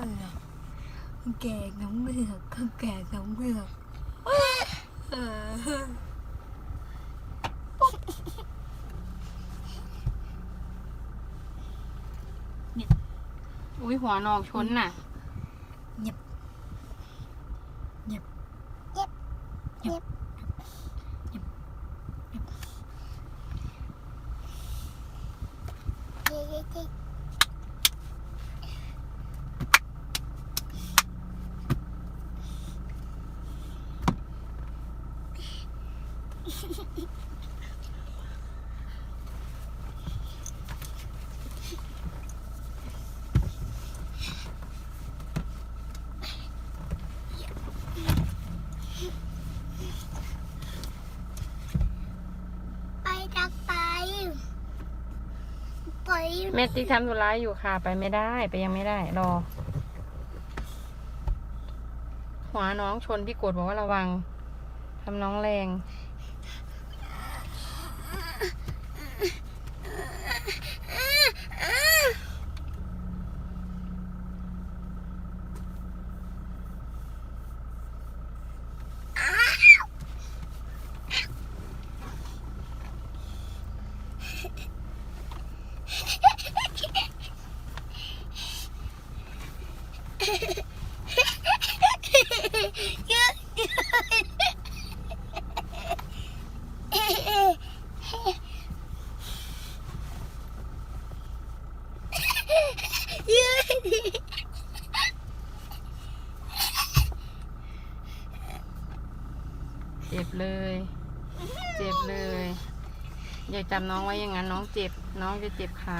อะไรแกงน้ำเลือกข้าวแกงน้ำเลือกเอออุ้ยหัวนอกชนน่ะเงียบเงียบเย็บเงียบเย็บเย็บเย็บ ไปดักไปไปแม่ติ๊กทำธุระอยู่ค่ะ ไปไม่ได้ ไปยังไม่ได้ รอ หัวน้องชนพี่กดบอกว่าระวังทำน้องแรง เจ็บเลย เจ็บเลย อย่าจับน้องไว้อย่างนั้นน้องเจ็บ น้องจะเจ็บขา